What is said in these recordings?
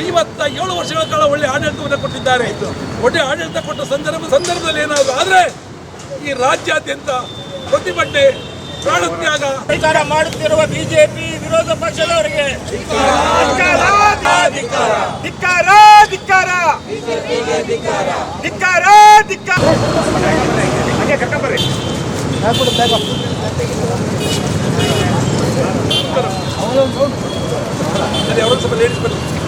ಐವತ್ತ ಏಳು ವರ್ಷಗಳ ಕಾಲ ಒಳ್ಳೆ ಆಡಳಿತವನ್ನು ಕೊಟ್ಟಿದ್ದಾರೆ. ಒಳ್ಳೆ ಆಡಳಿತ ಕೊಟ್ಟ ಸಂದರ್ಭ ಸಂದರ್ಭದಲ್ಲಿ ಏನಾದರೂ ಆದರೆ ಈ ರಾಜ್ಯಾದ್ಯಂತ ಪ್ರತಿಭಟನೆ ಪ್ರಾಣತ್ಯಾಗ ಅಧಿಕಾರ ಮಾಡುತ್ತಿರುವ ಬಿಜೆಪಿ ವಿರೋಧ ಪಕ್ಷದವರಿಗೆ ಧಿಕ್ಕಾರ ಧಿಕ್ಕಾರ ಧಿಕ್ಕಾರ ಧಿಕ್ಕಾರ ಲೇಡೀಸ್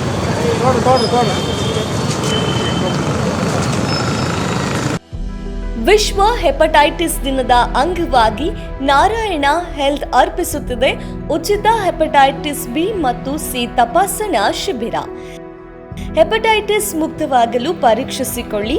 ವಿಶ್ವ ಹೆಪಟೈಟಿಸ್ ದಿನದ ಅಂಗವಾಗಿ ನಾರಾಯಣ ಹೆಲ್ತ್ ಅರ್ಪಿಸುತ್ತಿದೆ. ಉಚಿತ ಹೆಪಟೈಟಿಸ್ ಬಿ ಮತ್ತು ಸಿ ತಪಾಸಣಾ ಶಿಬಿರ. ಹೆಪಟೈಟಿಸ್ ಮುಕ್ತವಾಗಲು ಪರೀಕ್ಷಿಸಿಕೊಳ್ಳಿ.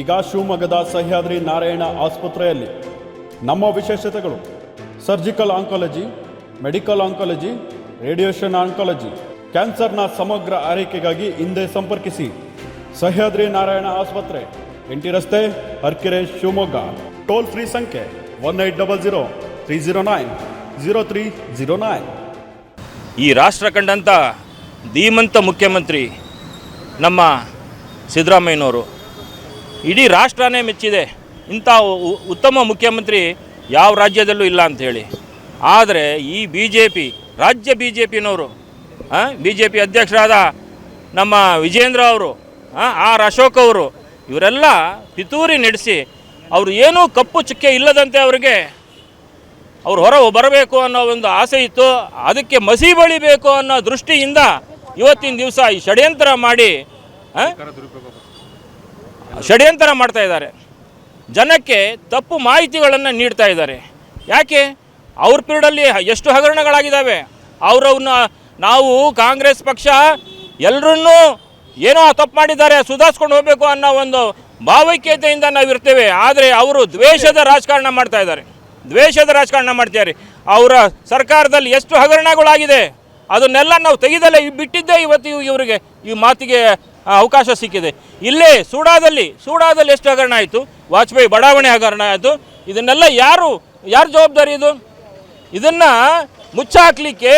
ಈಗ ಶಿವಮೊಗ್ಗದ ಸಹ್ಯಾದ್ರಿ ನಾರಾಯಣ ಆಸ್ಪತ್ರೆಯಲ್ಲಿ ನಮ್ಮ ವಿಶೇಷತೆಗಳು. Surgical oncology, medical oncology, radiation oncology, ಕ್ಯಾನ್ಸರ್ನ ಸಮಗ್ರ ಆರೈಕೆಗಾಗಿ ಹಿಂದೆ ಸಂಪರ್ಕಿಸಿ. ಸಹ್ಯಾದ್ರಿ ನಾರಾಯಣ ಆಸ್ಪತ್ರೆ, ಎಂಟಿ ರಸ್ತೆ, ಹರ್ಕೆರೆ, ಶಿವಮೊಗ್ಗ. ಟೋಲ್ ಫ್ರೀ ಸಂಖ್ಯೆ one eight double zero three zero nine zero three zero nine. ಈ ರಾಷ್ಟ್ರ ಕಂಡಂಥ ಧೀಮಂತ ಮುಖ್ಯಮಂತ್ರಿ ನಮ್ಮ ಸಿದ್ದರಾಮಯ್ಯನವರು. ಇಡೀ ರಾಷ್ಟ್ರನೇ ಮೆಚ್ಚಿದೆ ಇಂಥ ಉತ್ತಮ ಮುಖ್ಯಮಂತ್ರಿ ಯಾವ ರಾಜ್ಯದಲ್ಲೂ ಇಲ್ಲ ಅಂಥೇಳಿ ಆದರೆ ಈ ಬಿ ಜೆ ಪಿ ರಾಜ್ಯ ಬಿ ಜೆ ಪಿನವರು ಬಿ ಜೆ ಪಿ ಅಧ್ಯಕ್ಷರಾದ ನಮ್ಮ ವಿಜೇಂದ್ರ ಅವರು ಹಾಂ ಆರ್ ಅಶೋಕ್ ಅವರು, ಇವರೆಲ್ಲ ಪಿತೂರಿ ನಡೆಸಿ ಅವರು ಏನೂ ಕಪ್ಪು ಚುಕ್ಕೆ ಇಲ್ಲದಂತೆ ಅವರಿಗೆ ಅವ್ರು ಹೊರ ಬರಬೇಕು ಅನ್ನೋ ಒಂದು ಆಸೆ ಇತ್ತು ಅದಕ್ಕೆ ಮಸಿ ಬಳಿಬೇಕು ಅನ್ನೋ ದೃಷ್ಟಿಯಿಂದ ಇವತ್ತಿನ ದಿವಸ ಈ ಷಡ್ಯಂತ್ರ ಮಾಡಿ? ಷಡ್ಯಂತ್ರ ಮಾಡ್ತಾ ಇದ್ದಾರೆ. ಜನಕ್ಕೆ ತಪ್ಪು ಮಾಹಿತಿಗಳನ್ನು ನೀಡ್ತಾ ಇದ್ದಾರೆ. ಯಾಕೆ? ಅವ್ರ ಪೀರಿಯಡಲ್ಲಿ ಎಷ್ಟು ಹಗರಣಗಳಾಗಿದ್ದಾವೆ? ಅವರವನ್ನ ನಾವು ಕಾಂಗ್ರೆಸ್ ಪಕ್ಷ ಎಲ್ಲರನ್ನೂ ಏನೋ ತಪ್ಪು ಮಾಡಿದ್ದಾರೆ, ಸುಧಾರಿಸ್ಕೊಂಡು ಹೋಗಬೇಕು ಅನ್ನೋ ಒಂದು ಭಾವೈಕ್ಯತೆಯಿಂದ ನಾವು ಇರ್ತೇವೆ. ಆದರೆ ಅವರು ದ್ವೇಷದ ರಾಜಕಾರಣ ಮಾಡ್ತಾ ಇದ್ದಾರೆ. ದ್ವೇಷದ ರಾಜಕಾರಣ ಮಾಡ್ತಿದ್ದಾರೆ. ಅವರ ಸರ್ಕಾರದಲ್ಲಿ ಎಷ್ಟು ಹಗರಣಗಳಾಗಿದೆ, ಅದನ್ನೆಲ್ಲ ನಾವು ತೆಗೆದಲ್ಲೇ ಬಿಟ್ಟಿದ್ದೇ ಇವತ್ತು ಇವ್- ಇವರಿಗೆ ಈ ಮಾತಿಗೆ ಅವಕಾಶ ಸಿಕ್ಕಿದೆ. ಇಲ್ಲೇ ಸೂಡಾದಲ್ಲಿ ಸೂಡಾದಲ್ಲಿ ಎಷ್ಟು ಹಗರಣ ಆಯಿತು? ವಾಜಪೇಯಿ ಬಡಾವಣೆ ಹಗರಣ ಆಯಿತು. ಇದನ್ನೆಲ್ಲ ಯಾರು ಯಾರು ಜವಾಬ್ದಾರಿ ಇದು? ಇದನ್ನು ಮುಚ್ಚಾಕ್ಲಿಕ್ಕೆ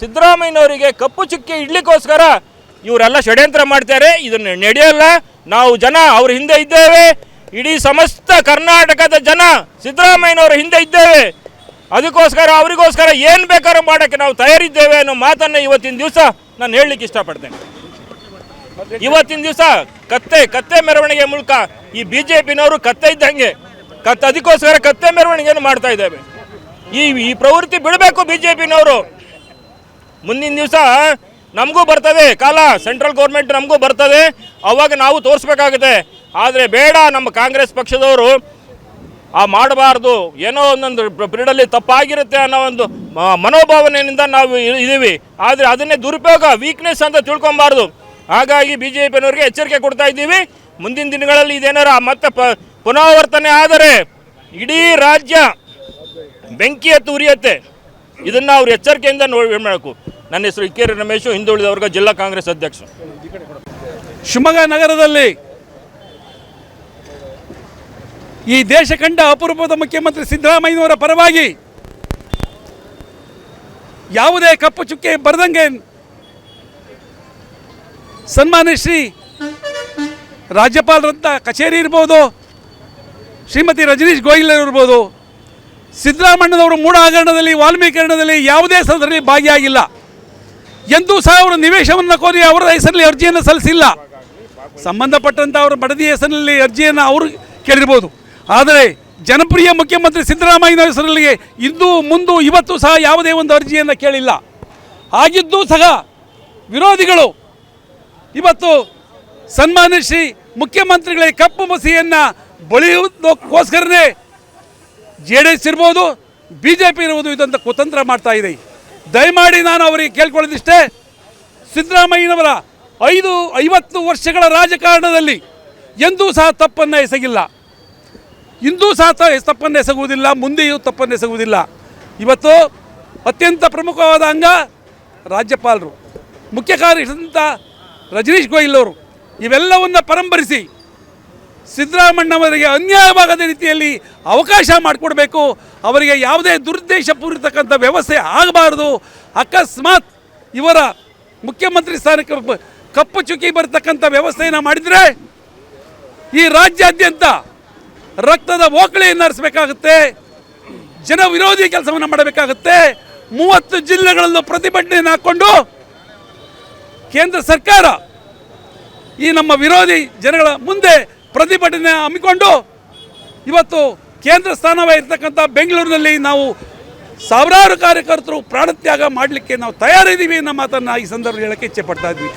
ಸಿದ್ದರಾಮಯ್ಯನವರಿಗೆ ಕಪ್ಪು ಚುಕ್ಕಿ ಇಡ್ಲಿಕ್ಕೋಸ್ಕರ ಇವರೆಲ್ಲ ಷಡ್ಯಂತ್ರ ಮಾಡ್ತಾರೆ. ಇದನ್ನು ನಡೆಯಲ್ಲ. ನಾವು ಜನ ಅವ್ರ ಹಿಂದೆ ಇದ್ದೇವೆ. ಇಡೀ ಸಮಸ್ತ ಕರ್ನಾಟಕದ ಜನ ಸಿದ್ದರಾಮಯ್ಯನವರ ಹಿಂದೆ ಇದ್ದೇವೆ. ಅದಕ್ಕೋಸ್ಕರ, ಅವರಿಗೋಸ್ಕರ ಏನು ಬೇಕಾದ್ರೂ ಮಾಡೋಕ್ಕೆ ನಾವು ತಯಾರಿದ್ದೇವೆ ಅನ್ನೋ ಮಾತನ್ನು ಇವತ್ತಿನ ದಿವಸ ನಾನು ಹೇಳಲಿಕ್ಕೆ ಇಷ್ಟಪಡ್ತೇನೆ. ಇವತ್ತಿನ ದಿವಸ ಕತ್ತೆ ಕತ್ತೆ ಮೆರವಣಿಗೆ ಮೂಲಕ ಈ ಬಿಜೆಪಿನವರು ಕತ್ತೆ ಇದ್ದಂಗೆ, ಕತ್ತೆ ಅದಕ್ಕೋಸ್ಕರ ಕತ್ತೆ ಮೆರವಣಿಗೆಯನ್ನು ಮಾಡ್ತಾ ಇದ್ದೇವೆ. ಈ ಈ ಪ್ರವೃತ್ತಿ ಬಿಡಬೇಕು ಬಿಜೆಪಿನವರು. ಮುಂದಿನ ದಿವಸ ನಮಗೂ ಬರ್ತದೆ, ಕಾಲ ಸೆಂಟ್ರಲ್ ಗೌರ್ಮೆಂಟ್ ನಮಗೂ ಬರ್ತದೆ, ಅವಾಗ ನಾವು ತೋರಿಸ್ಬೇಕಾಗುತ್ತೆ. ಆದರೆ ಬೇಡ ನಮ್ಮ ಕಾಂಗ್ರೆಸ್ ಪಕ್ಷದವರು ಆ ಮಾಡಬಾರ್ದು, ಏನೋ ಒಂದೊಂದು ಪೀರಿಯಡಲ್ಲಿ ತಪ್ಪಾಗಿರುತ್ತೆ ಅನ್ನೋ ಒಂದು ಮನೋಭಾವನೆಯಿಂದ ನಾವು ಇದ್ದೀವಿ. ಆದರೆ ಅದನ್ನೇ ದುರುಪಯೋಗ ವೀಕ್ನೆಸ್ ಅಂತ ತಿಳ್ಕೊಬಾರ್ದು. ಹಾಗಾಗಿ ಬಿ ಜೆ ಪಿನವ್ರಿಗೆ ಎಚ್ಚರಿಕೆ ಕೊಡ್ತಾ ಇದ್ದೀವಿ. ಮುಂದಿನ ದಿನಗಳಲ್ಲಿ ಇದೇನಾರ ಮತ್ತೆ ಪುನರಾವರ್ತನೆ ಆದರೆ ಇಡೀ ರಾಜ್ಯ ಬೆಂಕಿ ಎತ್ತು ಉರಿಯತ್ತೆ ಇದನ್ನು ಅವ್ರು ಎಚ್ಚರಿಕೆಯಿಂದ ನೋಡಿ ಮಾಡಬೇಕು. ನನ್ನ ಹೆಸರು ಇಕ್ಕೇರಿ ರಮೇಶು ಹಿಂದುಳಿದ ವರ್ಗ ಜಿಲ್ಲಾ ಕಾಂಗ್ರೆಸ್ ಅಧ್ಯಕ್ಷ ಶಿವಮೊಗ್ಗ ನಗರದಲ್ಲಿ ಈ ದೇಶ ಕಂಡ ಅಪರೂಪದ ಮುಖ್ಯಮಂತ್ರಿ ಸಿದ್ದರಾಮಯ್ಯನವರ ಪರವಾಗಿ ಯಾವುದೇ ಕಪ್ಪು ಚುಕ್ಕೆ ಬರದಂಗೆ ಸನ್ಮಾನ್ಯ ಶ್ರೀ ರಾಜ್ಯಪಾಲರಂಥ ಕಚೇರಿ ಇರ್ಬೋದು, ಶ್ರೀಮತಿ ರಜನೀಶ್ ಗೋಯಲ್ ಇರ್ಬೋದು ಸಿದ್ದರಾಮಣ್ಣನವರು ಮೂಢ ಹಗರಣದಲ್ಲಿ ವಾಲ್ಮೀಕರಣದಲ್ಲಿ ಯಾವುದೇ ಸದರಲ್ಲಿ ಭಾಗಿಯಾಗಿಲ್ಲ. ಎಂದೂ ಸಹ ಅವರು ನಿವೇಶವನ್ನು ಕೋರಿ ಅವರ ಹೆಸರಲ್ಲಿ ಅರ್ಜಿಯನ್ನು ಸಲ್ಲಿಸಿಲ್ಲ. ಸಂಬಂಧಪಟ್ಟಂಥ ಅವರ ಬಡದಿ ಹೆಸರಿನಲ್ಲಿ ಅರ್ಜಿಯನ್ನು ಅವರು ಕೇಳಿರ್ಬೋದು. ಆದರೆ ಜನಪ್ರಿಯ ಮುಖ್ಯಮಂತ್ರಿ ಸಿದ್ದರಾಮಯ್ಯನ ಹೆಸರಲ್ಲಿ ಇಂದು ಮುಂದು ಇವತ್ತು ಸಹ ಯಾವುದೇ ಒಂದು ಅರ್ಜಿಯನ್ನು ಕೇಳಿಲ್ಲ. ಆಗಿದ್ದೂ ಸಹ ವಿರೋಧಿಗಳು ಇವತ್ತು ಸನ್ಮಾನಿಸಿ ಮುಖ್ಯಮಂತ್ರಿಗಳ ಕಪ್ಪು ಮಸಿಯನ್ನು ಬಳಿಯೋದಕ್ಕೋಸ್ಕರನೇ ಜೆ ಡಿ ಎಸ್ ಇರ್ಬೋದು ಬಿ ಜೆ ಪಿ ಇರ್ಬೋದು ಇದಂತ ಕುತಂತ್ರ ಮಾಡ್ತಾ ಇದೆ. ದಯಮಾಡಿ ನಾನು ಅವರಿಗೆ ಕೇಳ್ಕೊಳ್ಳೋದಿಷ್ಟೇ, ಸಿದ್ದರಾಮಯ್ಯನವರ ಐದು ಐವತ್ತು ವರ್ಷಗಳ ರಾಜಕಾರಣದಲ್ಲಿ ಎಂದೂ ಸಹ ತಪ್ಪನ್ನು ಎಸಗಿಲ್ಲ. ಇಂದೂ ಸಹ ತಪ್ಪನ್ನು ಎಸಗುವುದಿಲ್ಲ, ಮುಂದೆಯೂ ತಪ್ಪನ್ನು ಎಸಗುವುದಿಲ್ಲ. ಇವತ್ತು ಅತ್ಯಂತ ಪ್ರಮುಖವಾದ ಅಂಗ ರಾಜ್ಯಪಾಲರು, ಮುಖ್ಯ ಕಾರ್ಯದರ್ಶಿದಂಥ ರಜನೀಶ್ ಗೋಯಲ್ ಅವರು, ಇವೆಲ್ಲವನ್ನು ಪರಂಪರಿಸಿ ಸಿದ್ದರಾಮಣ್ಣವರಿಗೆ ಅನ್ಯಾಯವಾಗದ ರೀತಿಯಲ್ಲಿ ಅವಕಾಶ ಮಾಡಿಕೊಡಬೇಕು. ಅವರಿಗೆ ಯಾವುದೇ ದುರುದ್ದೇಶಪೂರಿತಕ್ಕಂಥ ವ್ಯವಸ್ಥೆ ಆಗಬಾರ್ದು. ಅಕಸ್ಮಾತ್ ಇವರ ಮುಖ್ಯಮಂತ್ರಿ ಸ್ಥಾನಕ್ಕೆ ಕಪ್ಪು ಚುಕ್ಕಿ ಬರತಕ್ಕಂಥ ವ್ಯವಸ್ಥೆಯನ್ನು ಮಾಡಿದರೆ ಈ ರಾಜ್ಯಾದ್ಯಂತ ರಕ್ತದ ಓಕಳಿಯನ್ನು ಹರಿಸಬೇಕಾಗುತ್ತೆ ಜನ ವಿರೋಧಿ ಕೆಲಸವನ್ನು ಮಾಡಬೇಕಾಗುತ್ತೆ. ಮೂವತ್ತು ಜಿಲ್ಲೆಗಳಲ್ಲೂ ಪ್ರತಿಭಟನೆಯನ್ನು ಹಾಕ್ಕೊಂಡು ಕೇಂದ್ರ ಸರ್ಕಾರ ಈ ನಮ್ಮ ವಿರೋಧಿ ಜನಗಳ ಮುಂದೆ ಪ್ರತಿಭಟನೆ ಹಮ್ಮಿಕೊಂಡು ಇವತ್ತು ಕೇಂದ್ರ ಸ್ಥಾನವೇ ಬೆಂಗಳೂರಿನಲ್ಲಿ ನಾವು ಸಾವಿರಾರು ಕಾರ್ಯಕರ್ತರು ಪ್ರಾಣತ್ಯಾಗ ಮಾಡಲಿಕ್ಕೆ ನಾವು ತಯಾರಿದ್ದೀವಿ ಅನ್ನೋ ಮಾತನ್ನು ಈ ಸಂದರ್ಭದಲ್ಲಿ ಹೇಳಕ್ಕೆ ಇಚ್ಛೆ ಪಡ್ತಾ ಇದ್ವಿ.